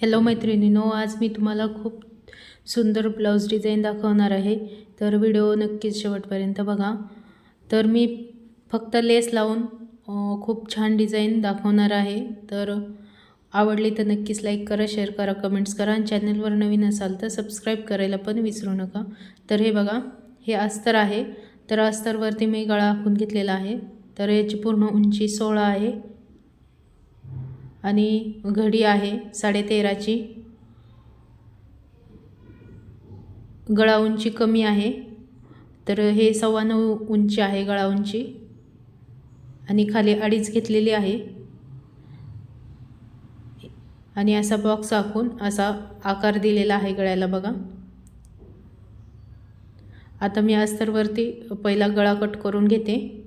Hello मैत्रिणीनो आज मी तुम्हाला खूप सुंदर ब्लाऊज डिझाईन दाखवणार आहे. तर व्हिडिओ नक्कीच शेवटपर्यंत बघा. तर मी फक्त लेस लावून खूप छान डिझाईन दाखवणार आहे. तर आवडली तर नक्कीच लाईक करा शेअर करा कमेंट्स करा आणि चॅनलवर नवीन असाल तर सबस्क्राईब करायला पण विसरू नका. तर हे बघा हे अस्तर आहे. तर अस्तरवरती मी गळा आखून घेतलेला आहे. तर याची पूर्ण उंची सोळा आहे. आणि घडी आहे साडेतेराची. गळा उंची कमी आहे. तर हे सव्वा नऊ उंची आहे गळा उंची आणि खाली अडीच घेतलेली आहे. आणि असा बॉक्स आखून असा आकार दिलेला आहे गळ्याला बघा. आता मी अस्तरवरती पहिला गळा कट करून घेते.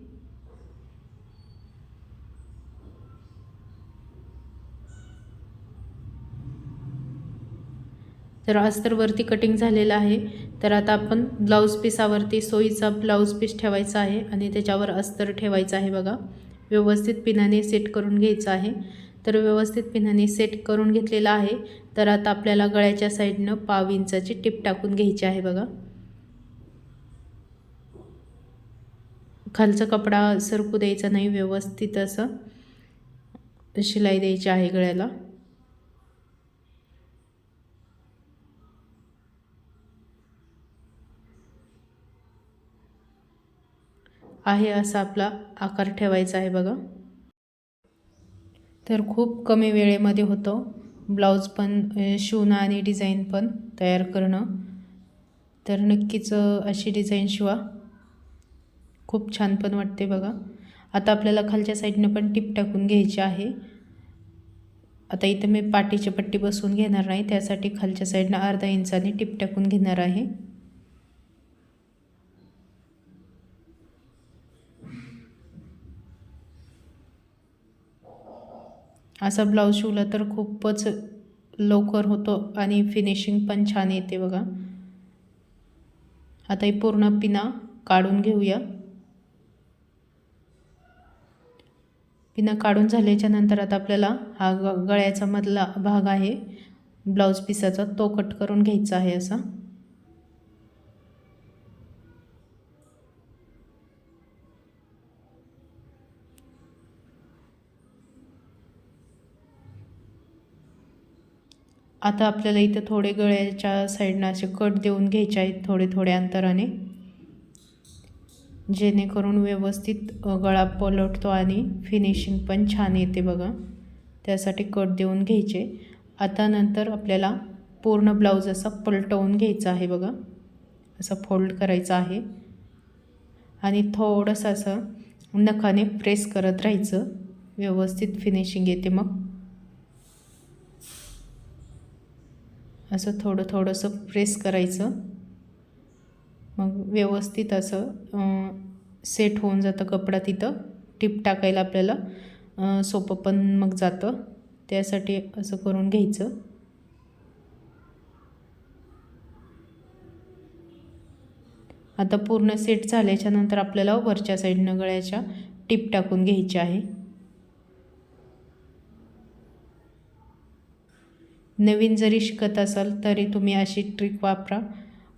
तर अस्तरवरती कटिंग झालेलं आहे. तर आता आपण ब्लाऊज पीसावरती सोयीचा ब्लाऊज पीस ठेवायचा आहे आणि त्याच्यावर अस्तर ठेवायचं आहे बघा. व्यवस्थित पिनाने सेट करून घ्यायचं आहे. तर व्यवस्थित पिनाने सेट करून घेतलेलं आहे. तर आता आपल्याला गळ्याच्या साईडनं पाव इंचाची टिप टाकून घ्यायची आहे बघा. खालचा कपडा सरकू द्यायचा नाही व्यवस्थित असं शिलाई द्यायची आहे गळ्याला. आहे असा आपला आकार ठेवायचा आहे बघा. तर खूप कमी वेळेमध्ये होतो. ब्लाऊज पण शिवणं आणि डिझाईन पण तयार करणं. तर नक्कीच अशी डिझाईन शिवा. खूप छान पण वाटते बघा. आता आपल्याला खालच्या साईडनं पण टिप टाकून घ्यायची आहे. आता इथं मी पाठीची पट्टी बसवून घेणार नाही. त्यासाठी खालच्या साईडनं अर्धा इंचाने टिप टाकून घेणार आहे. असा ब्लाऊज शिवला तर खूपच लवकर होतो आणि फिनिशिंग पण छान येते बघा. आता ही पूर्ण पिना काढून घेऊया. पिना काढून झाल्याच्यानंतर आता आपल्याला हा ग गळ्याचा मधला भाग आहे. ब्लाऊज पिसाचा तो कट करून घ्यायचा आहे असा. आता आपल्याला इथं थोडे गळ्याच्या साईडनं असे कट देऊन घ्यायचे आहेत थोडे थोड्या अंतराने. जेणेकरून व्यवस्थित गळा पलटतो आणि फिनिशिंग पण छान येते बघा. त्यासाठी कट देऊन घ्यायचे. आता नंतर आपल्याला पूर्ण ब्लाऊज असा पलटवून घ्यायचा आहे बघा. असं फोल्ड करायचं आहे. आणि थोडंसं असं नखाने प्रेस करत राहायचं. व्यवस्थित फिनिशिंग येते मग. असं थोडं थोडंसं प्रेस करायचं. मग व्यवस्थित असं सेट होऊन जातं कपडा तिथं. टिप टाकायला आपल्याला सोपं पण मग जातं. त्यासाठी असं करून घ्यायचं. आता पूर्ण सेट झाल्याच्यानंतर आपल्याला वरच्या साईडनं गळ्याच्या टिप टाकून घ्यायची आहे. नवीन जरी शिकत असाल तरी तुम्ही अशी ट्रिक वापरा.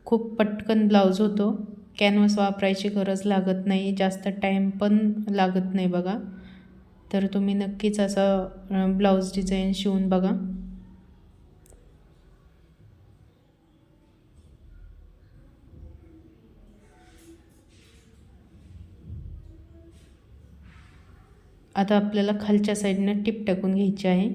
खूप पटकन ब्लाऊज होतो. कॅनव्हास वापरायची गरज लागत नाही. जास्त टाईम पण लागत नाही बघा. तर तुम्ही नक्कीच असं ब्लाऊज डिझाईन शिवून बघा. आता आपल्याला खालच्या साईडनं टिप टाकून घ्यायची आहे.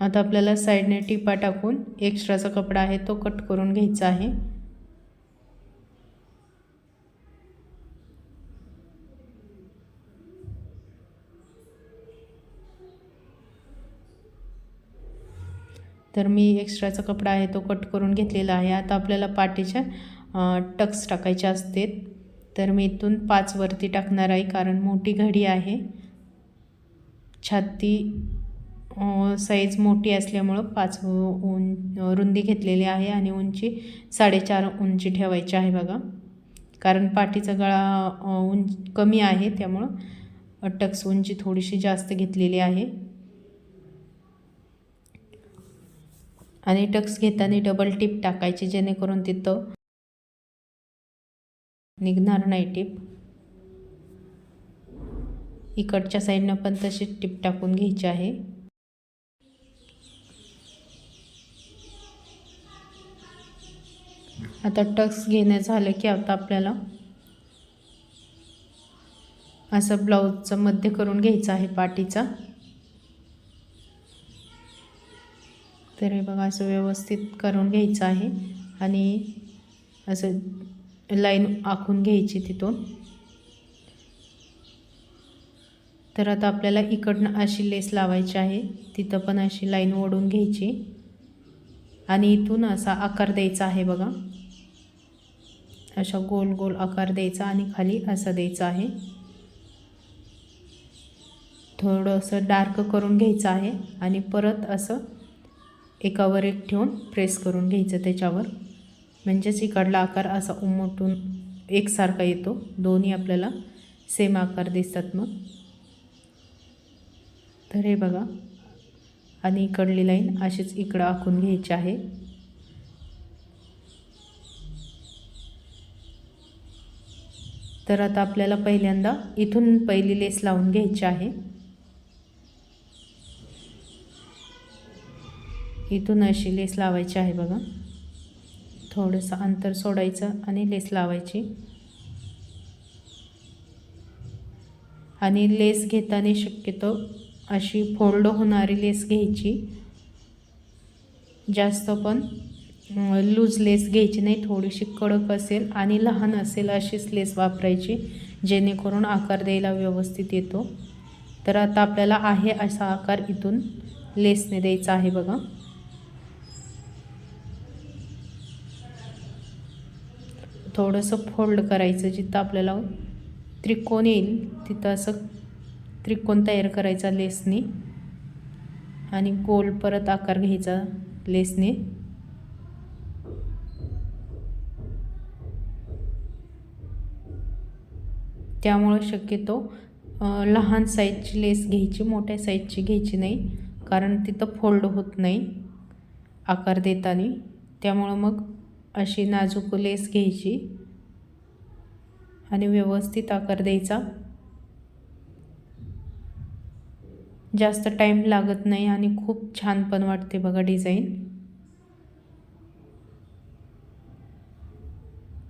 आता आपल्याला साईडने टिपा टाकून एक्स्ट्राचा कपडा आहे तो कट करून घ्यायचा आहे. तर मी एक्स्ट्राचा कपडा आहे तो कट करून घेतलेला आहे. आता आपल्याला पाठीच्या टक्स टाकायचे असते. तर मी इथून पाच वरती टाकणार आहे कारण मोठी घडी आहे. छाती साईज मोठी असल्यामुळं पाच उं रुंदी घेतलेली आहे आणि उंची साडेचार उंची ठेवायची आहे बघा. कारण पाठीचा गळा उंच कमी आहे त्यामुळं टक्स उंची थोडीशी जास्त घेतलेली आहे. आणि टक्स घेताना डबल टिप टाकायची जेणेकरून तिथं निघणार नाही टिप इकडच्या साईडनं पण तशीच टिप टाकून घ्यायची आहे. आता टक्स घेणं झालं की आता आपल्याला असं ब्लाऊजचं मध्य करून घ्यायचं आहे पाटीचा तर हे बघा असं व्यवस्थित करून घ्यायचं आहे आणि असं लाईन आखून घ्यायची तिथून. तर आता आपल्याला इकडनं अशी लेस लावायची आहे तिथं पण अशी लाईन ओढून घ्यायची. आणि इथून असा आकार द्यायचा आहे बघा. अशा गोल गोल आकार द्यायचा आणि खाली असा द्यायचा आहे. थोडंसं डार्क करून घ्यायचं आहे आणि परत असं एकावर एक ठेवून प्रेस करून घ्यायचं त्याच्यावर. म्हणजेच इकडला आकार असा उमटून एकसारखा येतो. दोन्ही आपल्याला सेम आकार दिसतात मग. तर हे बघा. आणि इकडली लाईन अशीच इकडं आखून घ्यायची आहे. तर आता आपल्याला पहिल्यांदा इथून पहिली लेस लावून घ्यायची आहे. इथून अशी लेस लावायची आहे बघा. थोडंसं अंतर सोडायचं आणि लेस लावायची. आणि लेस घेताना शक्यतो अशी फोल्ड होणारी लेस घ्यायची. जास्त पण लूज लेस घ्यायची नाही थोडीशी कडक असेल आणि लहान असेल अशीच लेस वापरायची जेणेकरून आकार द्यायला व्यवस्थित येतो. तर आता आपल्याला आहे असा आकार इथून लेसने द्यायचा आहे बघा. थोडंसं फोल्ड करायचं जिथं आपल्याला त्रिकोण येईल तिथं असं त्रिकोण तयार करायचा लेसने आणि गोल परत आकार घ्यायचा लेसने त्यामुळं शक्यतो लहान साईजची लेस घ्यायची मोठ्या साईजची घ्यायची नाही. कारण तिथं फोल्ड होत नाही आकार देताना. त्यामुळं मग अशी नाजूक लेस घ्यायची आणि व्यवस्थित आकार द्यायचा. जास्त टाईम लागत नाही आणि खूप छान पण वाटते बघा डिझाईन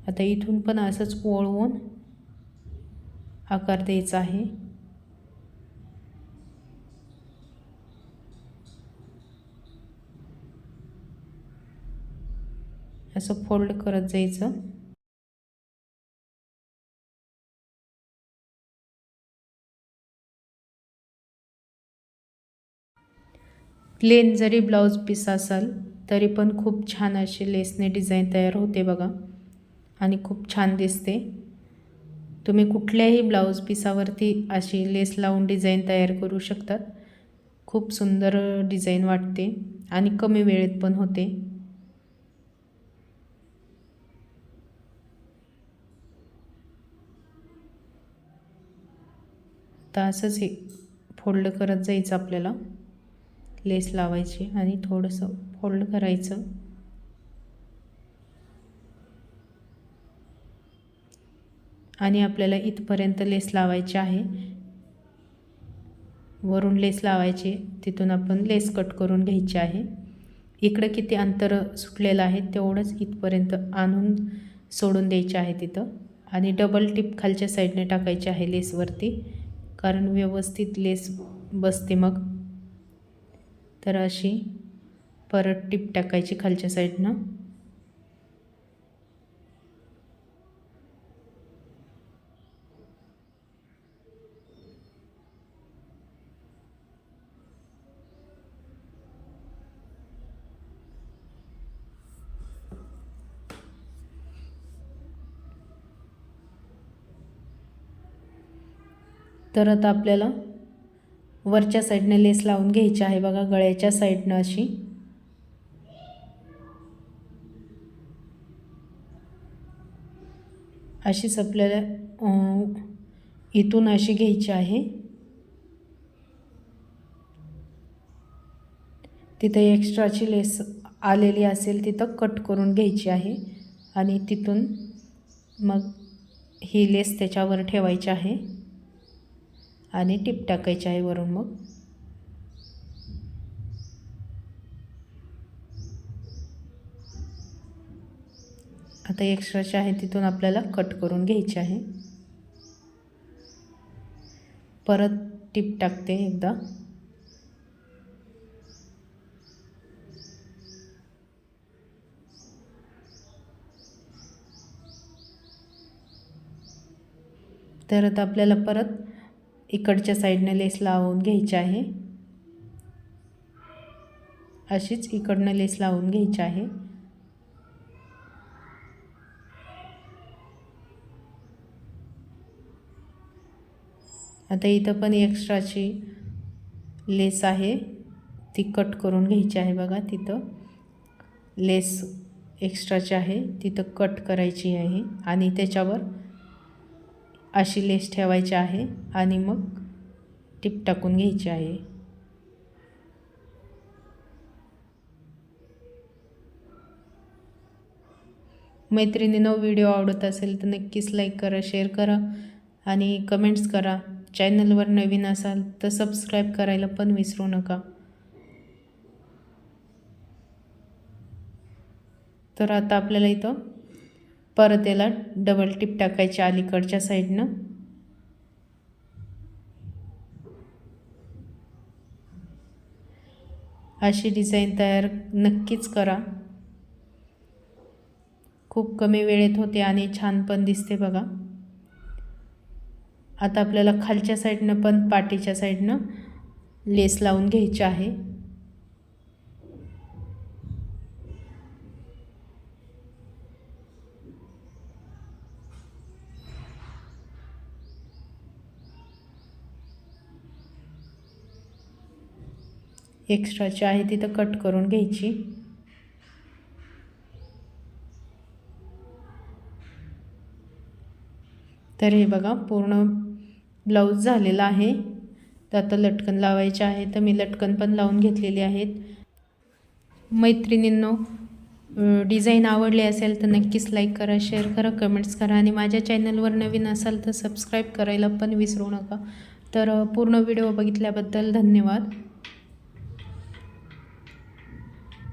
आता इथून पण असंच ओळवून आकार द्यायचा आहे. असं फोल्ड करत जायचं. प्लेन जरी ब्लाऊज पीस असाल तरी पण खूप छान अशी लेसने डिझाईन तयार होते बघा. आणि खूप छान दिसते. तुम्ही कुठल्याही ब्लाऊज पिसावरती अशी लेस लावून डिझाईन तयार करू शकतात. खूप सुंदर डिझाईन वाटते आणि कमी वेळेत पण होते. तर असंच हे फोल्ड करत जायचं आपल्याला. लेस लावायची आणि थोडंसं फोल्ड करायचं. आणि आपल्याला इथपर्यंत लेस लावायची आहे. वरून लेस लावायचे तिथून आपण लेस कट करून घ्यायची आहे. इकडं किती अंतर सुटलेलं आहे तेवढंच इथपर्यंत आणून सोडून द्यायचे आहे तिथं. आणि डबल टिप खालच्या साईडने टाकायची आहे लेसवरती कारण व्यवस्थित लेस बसते मग. तर अशी परत टिप टाकायची खालच्या साईडनं तर आता आपल्याला वरच्या साईडने लेस लावून घ्यायची आहे बघा गळ्याच्या साईडनं अशी. अशीच आपल्याला इथून अशी घ्यायची आहे. तिथं एक्स्ट्राची लेस आलेली असेल तिथं कट करून घ्यायची आहे आणि तिथून मग ही लेस त्याच्यावर ठेवायची आहे. आणि टिप टाकायची आहे वरून मग. आता एक्स्ट्राचे आहे तिथून आपल्याला कट करून घ्यायचे आहे. परत टिप टाकते एकदा. तर आता आपल्याला परत इकडच्या साईडने लेस लावून घ्यायची आहे. अशीच इकडनं लेस लावून घ्यायची आहे. आता इथं पण एक्स्ट्राची लेस आहे. ती कट करून घ्यायची आहे बघा तिथं. लेस एक्स्ट्राची आहे. तिथं कट करायची आहे आणि त्याच्यावर अशी लेस ठेवायची आहे आणि मग टिप टाकून घ्यायची आहे. मैत्रिणीनं व्हिडिओ आवडत असेल तर नक्कीच लाईक करा शेअर करा आणि कमेंट्स करा. चॅनलवर नवीन असाल तर सबस्क्राईब करायला पण विसरू नका. तर आता आपल्याला इथं परत याला डबल टिप टाकायची अलीकडच्या साईडनं अशी डिझाईन तयार नक्कीच करा. खूप कमी वेळेत होते आणि छान पण दिसते बघा. आता आपल्याला खालच्या साईडनं पण पाठीच्या साईडनं लेस लावून घ्यायची आहे. एक्स्ट्राची आहे तिथं कट करून घ्यायची. तर हे बघा पूर्ण ब्लाऊज झालेला आहे. तर आता लटकन लावायचे आहे तर मी लटकन पण लावून घेतलेली आहेत. मैत्रिणींनो डिझाईन आवडली असेल तर नक्कीच लाईक करा शेअर करा कमेंट्स करा आणि माझ्या चॅनलवर नवीन असाल तर सबस्क्राईब करायला पण विसरू नका. तर पूर्ण व्हिडिओ बघितल्याबद्दल धन्यवाद.